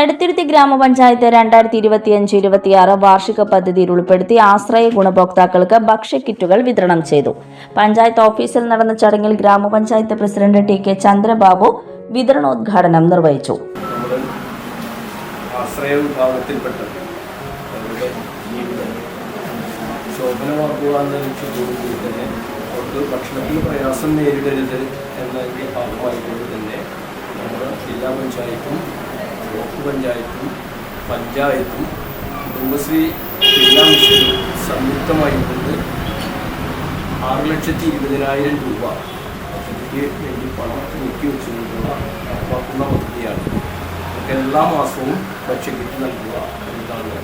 എടത്തിരുത്തി ഗ്രാമപഞ്ചായത്ത് രണ്ടായിരത്തി ഇരുപത്തി ഇരുപത്തിയഞ്ച് ഇരുപത്തിയാറ് വാർഷിക പദ്ധതിയിൽ ഉൾപ്പെടുത്തി ആശ്രയ ഗുണഭോക്താക്കൾക്ക് ഭക്ഷ്യക്കിറ്റുകൾ വിതരണം ചെയ്തു. പഞ്ചായത്ത് ഓഫീസിൽ നടന്ന ചടങ്ങിൽ ഗ്രാമപഞ്ചായത്ത് പ്രസിഡന്റ് ടി കെ ചന്ദ്രബാബു വിതരണോദ്ഘാടനം നിർവഹിച്ചു. ഭക്ഷണത്തിന് പ്രയാസം നേരിടരുത് എന്ന ഭാഗമായിക്കൊണ്ട് തന്നെ നമ്മുടെ ജില്ലാ പഞ്ചായത്തും ബ്ലോക്ക് പഞ്ചായത്തും പഞ്ചായത്തും കുടുംബശ്രീ ജില്ലാ മിഷനും സംയുക്തമായി കൊണ്ട് ആറ് ലക്ഷത്തി ഇരുപതിനായിരം രൂപ പദ്ധതിക്ക് വേണ്ടി പണം നീക്കി വെച്ചുകൊണ്ടുള്ള നടപ്പാക്കുന്ന പദ്ധതിയാണ്. എല്ലാ മാസവും ഭക്ഷ്യക്കിറ്റ് നൽകുക എന്നതാണ്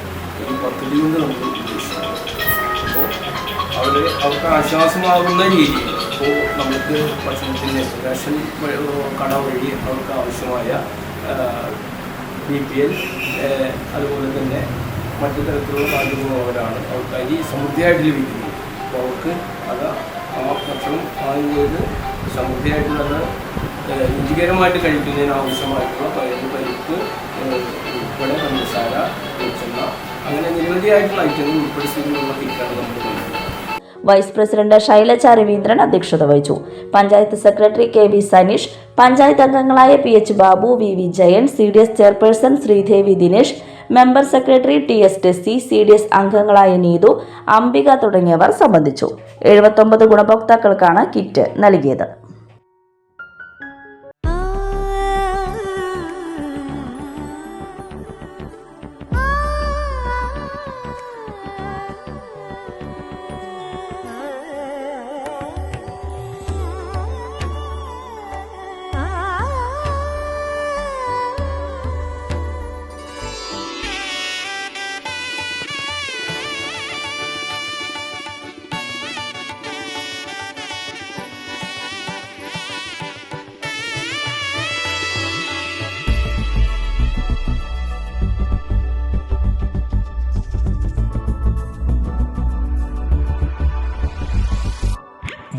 ഈ പദ്ധതി കൊണ്ട് നമ്മൾ ഉദ്ദേശിക്കുന്നത്. അപ്പോൾ അവർ അവർക്ക് ആശ്വാസമാകുന്ന രീതിയിൽ ഇപ്പോൾ നമുക്ക് ഭക്ഷണത്തിന് റേഷൻ കട വഴി അവർക്ക് ആവശ്യമായ ബി പി എൽ അതുപോലെ തന്നെ മറ്റു തരത്തിലുള്ള കാര്യങ്ങളുള്ളവരാണ് അവർക്ക് അരി സമൃദ്ധിയായിട്ട് ലഭിക്കുന്നത് അപ്പോൾ അവർക്ക് അത് ആ ഭക്ഷണം വാങ്ങിയത് സമൃദ്ധിയായിട്ടുള്ളത് ഏഹ്, രുചികരമായിട്ട് കഴിക്കുന്നതിന് ആവശ്യമായിട്ടുള്ള പയറ് പരിപ്പ് ഉൾപ്പെടെ പഞ്ചസാര വെളിച്ചെണ്ണ അങ്ങനെ നിരവധിയായിട്ടുള്ള ഐറ്റങ്ങൾ ഉൾപ്പെടുത്തിയിട്ടുള്ള കിറ്റാണ് നമ്മൾ നൽകുന്നത് വൈസ് പ്രസിഡന്റ് ശൈലജ രവീന്ദ്രൻ അധ്യക്ഷത വഹിച്ചു. Panchayat secretary K V Saneesh panchayat അംഗങ്ങളായ P H Babu V V Jayan C D S chairperson Sreedevi Dinesh member secretary T S Tessy C D S അംഗങ്ങളായ നീതു അംബിക തുടങ്ങിയവർ സംബന്ധിച്ചു. എഴുപത്തൊമ്പത് ഗുണഭോക്താക്കൾക്കാണ് കിറ്റ് നൽകിയത്.